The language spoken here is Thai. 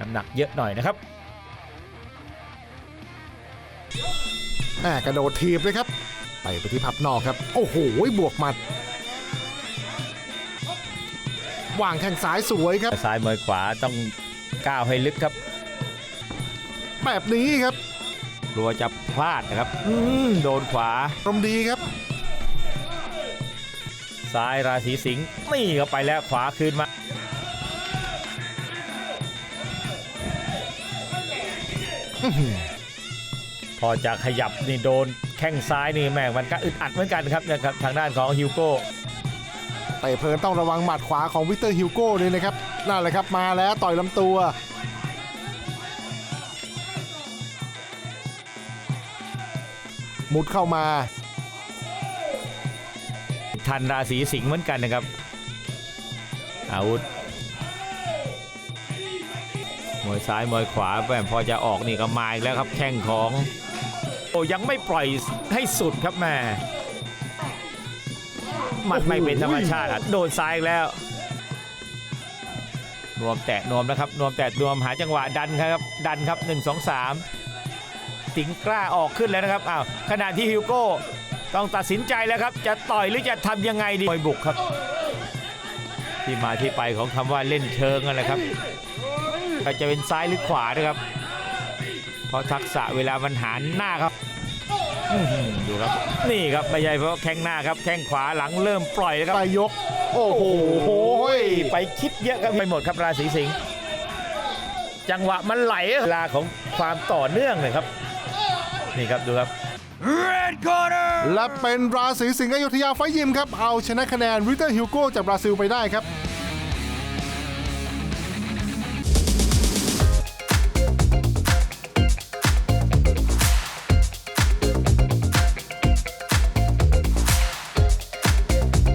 น้ำหนักเยอะหน่อยนะครับแหม่กระโดดทีบเลยครับไปไปที่พับนอกครับ โอ้โหบวกหมัดวางแข้งซ้ายสวยครับซ้ายมวยขวาต้องก้าวให้ลึกครับ แบบนี้ครับกลัวจะพลาดนะครับอืมโดนขวารมณ์ดีครับ ซ้ายราศีสิงห์นี่เข้าไปแล้วขวาคืนมา พอจะขยับนี่โดนแข้งซ้ายนี่แม่งมันก็อึดอัดเหมือนกันครับเนะครับทางด้านของฮิวโก้เตะเพลินต้องระวังหมัดขวาของวิกเตอร์ฮิวโก้ด้วยนะครับนั่นแหละครับมาแล้วต่อยลำตัวมุดเข้ามา ทันราศีสิงห์เหมือนกันนะครับอาวุธ มวยซ้ายมวยขวาแม่งพอจะออกนี่ก็มาอีกแล้วครับแข้งของโอ้ยังไม่ปล่อยให้สุดครับแม่มันไม่เป็นธรรมชาติอะโดนซ้ายอีกแล้ว นวมแตะนวมนะครับ นวมแตะนวมหาจังหวะดันครับ ดันครับ 1 2 3สิงห์กล้าออกขึ้นแล้วนะครับอ้าวขณะที่ฮิวโก้ต้องตัดสินใจแล้วครับ จะต่อยหรือจะทำยังไงดีมวยบุกครับ ที่มาที่ไปของคำว่าเล่นเชิงนั่นแหละครับ ก็จะเป็นซ้ายหรือขวานะครับ เพราะทักษะเวลามันหันหน้าครับอื้อหือดูครับ นี่ครับไม่ใช่เพราะแข้งหน้าครับ แข้งขวาหลังเริ่มปล่อยแล้วครับไปยก โอ้โหโอ้ยไปคิดเยอะกันไปหมดครับราศีสิงห์จังหวะมันไหลเวลาของความต่อเนื่องเลยครับ นี่ครับดูครับ และเป็นราศีสิงห์อยุธยาไฟท์ยิมครับ เอาชนะคะแนนวิกเตอร์ฮิวโก้จากบราซิลไปได้ครับ